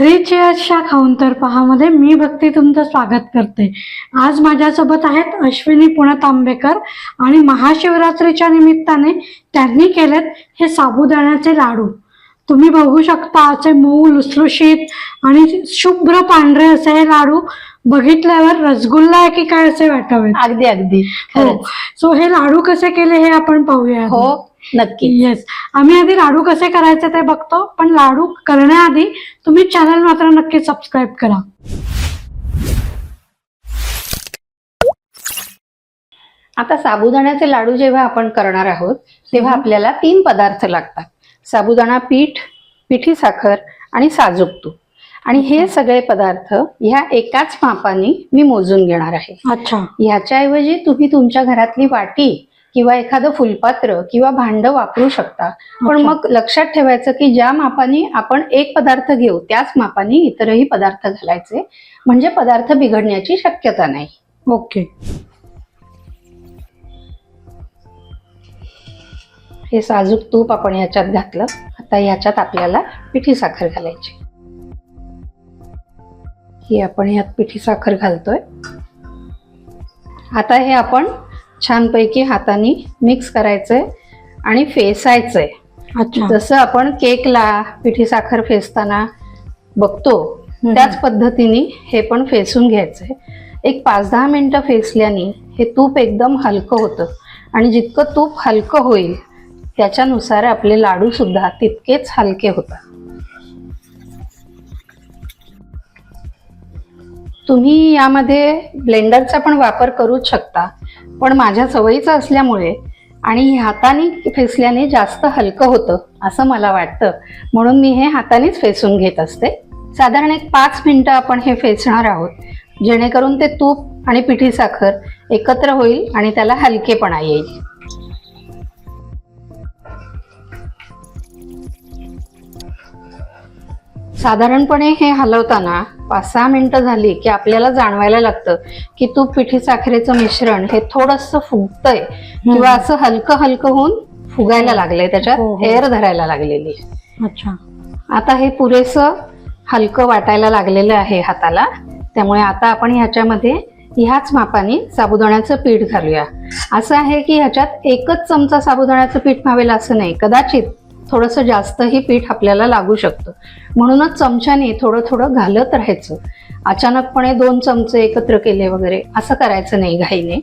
Three चेअर्सच्या counter पहामध्ये मी भक्ती तुमचं स्वागत करते. आज माझ्यासोबत आहेत अश्विनी पुणत आंबेकर आणि महाशिवरात्रीच्या निमित्ताने त्यांनी केलेत हे साबुदाण्याचे लाडू. तुम्ही बघू शकता असे मऊ लुसलुशीत आणि शुभ्र पांढरे असे हे लाडू बघितल्यावर रसगुल्ला आहे की काय असे वाटावेत? अगदी अगदी. हो. खरंच. सो हे लाडू कसे केले हे आपण पाहूया हो. नक्की. येस आम्ही आधी लाडू कसे करायचे ते बघतो पण लाडू करण्याआधी तुम्ही चॅनल मात्र नक्की सबस्क्राईब करा. आता साबुदाण्याचे लाडू जेव्हा आपण करणार आहोत तेव्हा आपल्याला तीन पदार्थ लागतात. साबुदाणा पीठ पिठी साखर आणि साजूक तूप. आणि हे सगळे पदार्थ ह्या एकाच मापाने मी मोजून घेणार आहे. अच्छा. ह्याच्याऐवजी तुम्ही तुमच्या घरातली वाटी किंवा एखादं फुलपात्र किंवा भांड वापरू शकता. पण. मग लक्षात ठेवायचं की ज्या मापाने आपण एक पदार्थ घेऊ त्याच मापाने इतरही पदार्थ घालायचे. म्हणजे पदार्थ बिघडण्याची शक्यता नाही. ओके. हे साजूक तूप आपण ह्याच्यात घातलं. आता ह्याच्यात आपल्याला पिठी साखर घालायची. ही आपण ह्यात पिठी साखर घालतोय. आता हे आपण छानपैकी हाताने मिक्स करायचंय आणि फेसायचंय. अच्छा. जसं आपण केकला पिठी साखर फेसताना बघतो. त्याच पद्धतीने हे पण फेसून घ्यायचंय. एक पाच दहा मिनिटं फेसल्याने हे तूप एकदम हलकं होतं. आणि जितकं तूप हलकं होईल त्याच्यानुसार आपले लाडू सुद्धा तितकेच हलके होतात. तुम्ही यामध्ये ब्लेंडरचा पण वापर करूच शकता. पण माझ्या सवयीचं असल्यामुळे आणि हाताने फेसल्याने जास्त हलकं होतं असं मला वाटतं. म्हणून मी हे हातानेच फेसून घेत असते. साधारण एक पाच मिनटं आपण हे फेसणार आहोत. जेणेकरून ते तूप आणि पिठी साखर एकत्र होईल आणि त्याला हलकेपणा येईल. साधारणपणे हे हलवताना पाच सहा मिनिटं झाली की आपल्याला जाणवायला लागतं की तूप पिठी साखरेचं मिश्रण हे थोडंसं फुगतंय किंवा असं हलकं हलकं होऊन फुगायला लागलंय त्याच्यात हो, हो. एअर धरायला लागलेली. अच्छा आता हे पुरेसं हलकं वाटायला लागलेलं आहे हाताला त्यामुळे आता आपण ह्याच्यामध्ये ह्याच मापाने साबुदाण्याचं पीठ घालूया असं आहे की ह्याच्यात एकच चमचा साबुदाण्याचं पीठ मावेल असं नाही कदाचित थोडंसं जास्तही पीठ आपल्याला लागू शकतं. म्हणूनच चमच्याने थोडं थोडं घालत राहायचं. अचानकपणे दोन चमचे एकत्र केले वगैरे असं करायचं नाही घाईने.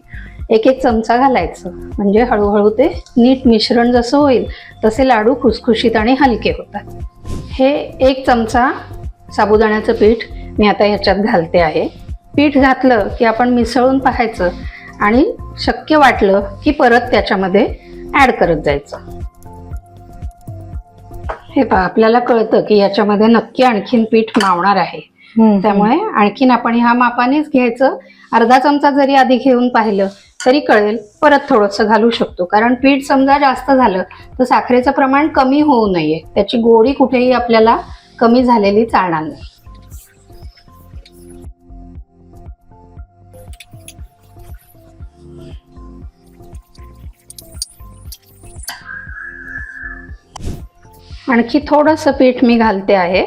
एक एक चमचा घालायचं. म्हणजे हळूहळू ते नीट मिश्रण जसं होईल तसे लाडू खुसखुशीत आणि हलके होतात. हे एक चमचा साबुदाण्याचं पीठ मी आता ह्याच्यात घालते आहे. पीठ घातलं की आपण मिसळून पाहायचं आणि शक्य वाटलं की परत त्याच्यामध्ये ॲड करत जायचं. हे पहा आपल्याला कळतं की याच्यामध्ये नक्की आणखीन पीठ मावणार आहे. त्यामुळे आणखीन आपण ह्या मापानेच घ्यायचं. अर्धा चमचा जरी आधी घेऊन पाहिलं तरी कळेल परत थोडंसं घालू शकतो. कारण पीठ समजा जास्त झालं तर साखरेचं प्रमाण कमी होऊ नये. त्याची गोडी कुठेही आपल्याला कमी झालेली चालणार नाही. आणखी थोडंसं पीठ मी घालते आहे.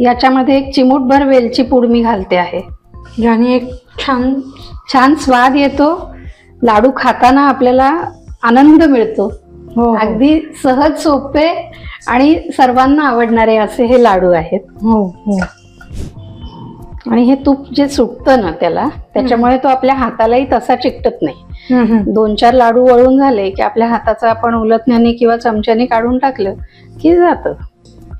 याच्यामध्ये एक चिमूटभर वेलची पूड मी घालते आहे. ज्याने एक छान छान स्वाद येतो. लाडू खाताना आपल्याला आनंद मिळतो. हो अगदी सहज सोपे आणि सर्वांना आवडणारे असे हे लाडू आहेत. हो हो. आणि हे तूप जे सुटतं ना त्याला त्याच्यामुळे तो आपल्या हातालाही तसा चिकटत नाही. दोन चार लाडू वळून झाले की आपल्या हाताचं आपण उलटण्याने किंवा चमच्याने काढून टाकलं की जातं.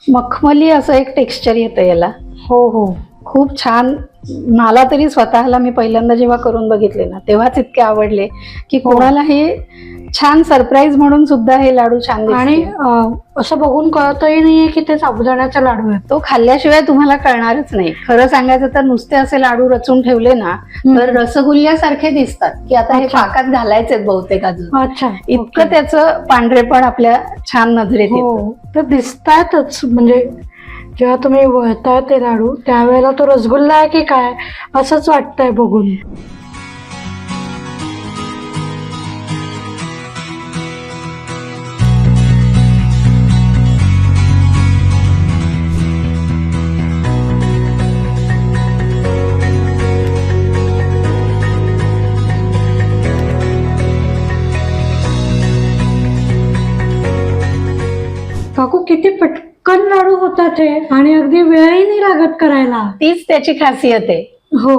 मखमली असं एक टेक्स्चर येतं याला. हो हो. खूप छान मला तरी स्वतःला मी पहिल्यांदा जेव्हा करून बघितले ना तेव्हाच इतके आवडले की कोणाला हे छान सरप्राईज म्हणून सुद्धा हे लाडू छान आणि असं बघून कळतही नाहीये की ते साबुदाण्याचे लाडू आहेत तो खाल्ल्याशिवाय तुम्हाला कळणारच नाही. खरं सांगायचं तर नुसते असे लाडू रचून ठेवले ना तर रसगुल्ल्यासारखे दिसतात की आता हे. पाकात घालायचेत बहुतेक अजून. अच्छा इतकं. त्याचं पांढरेपण आपल्या छान नजरेत हो तर दिसतायतच म्हणजे जेव्हा तुम्ही वळताय ते लाडू त्यावेळेला तो रसगुल्ला आहे की काय? असंच वाटतंय बघून. पटकन लाडू होतात हे आणि अगदी वेळही नाही लागत करायला. तीच त्याची खासियत आहे. हो.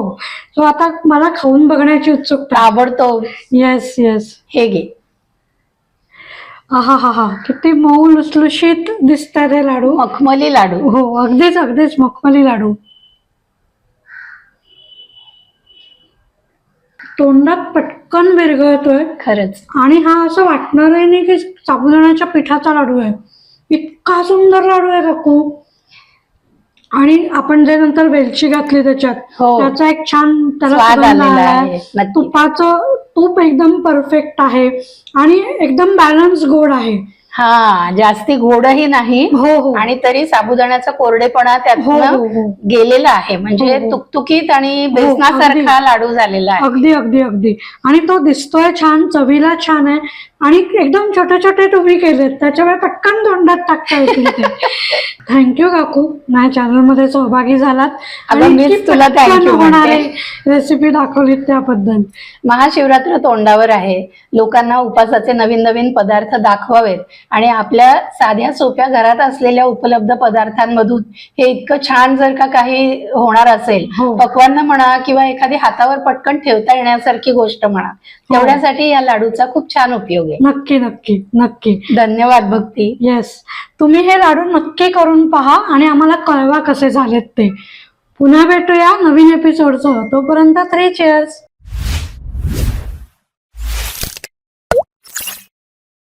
सो आता मला खाऊन बघण्याची उत्सुकता. ताबडतोब. येस येस हे घे. हा हा हा. किती मऊ लुसलुशीत दिसतात हे लाडू. मखमली लाडू. हो अगदीच अगदीच मखमली लाडू. तोंडात पटकन विरघळतोय. खरंच. आणि हा असं वाटणारही नाही की साबुदाण्याच्या पिठाचा लाडू आहे. इतका सुंदर लाडू आहे काकू आणि आपण जे नंतर वेलची घातली त्याच्यात हो. त्याचा एक छान त्याला स्वाद सुगंध आलेला आलाय. आहे, नक्की. तुपाचं तूप एकदम परफेक्ट आहे आणि एकदम बॅलन्स गोड आहे हा जास्ती गोडही नाही हो हो. आणि तरी साबुदाण्याचा कोरडेपणा हो हो त्यातनं हो गेलेला आहे. म्हणजे हो, हो. तुकतुकीत आणि. बेसनासारखा लाडू झालेला आहे. अगदी अगदी अगदी. आणि तो दिसतोय छान चवीला छान आहे. आणि एकदम छोटे छोटे तुम्ही केलेत. त्याच्यामुळे पटकन तोंडात टाकता येतील थँक्यू काकू. माझ्या चॅनलमध्ये सहभागी झालात. इतकी तुला होणारी. रेसिपी दाखवलीत त्याबद्दल. महाशिवरात्र तोंडावर आहे. लोकांना उपासाचे नवीन नवीन पदार्थ दाखवावेत. आणि आपल्या साध्या सोप्या घरात असलेल्या उपलब्ध पदार्थांमधून हे इतकं छान जर का काही होणार असेल हो. पक्वांना म्हणा किंवा एखादी हातावर पटकन ठेवता येण्यासारखी गोष्ट म्हणा हो. तेवढ्यासाठी या लाडूचा खूप छान उपयोग आहे. नक्की नक्की नक्की. धन्यवाद भक्ती. येस तुम्ही हे लाडू नक्की करून पहा आणि आम्हाला कळवा कसे झालेत ते. पुन्हा भेटूया नवीन एपिसोडसह तोपर्यंत थ्री चेअर्स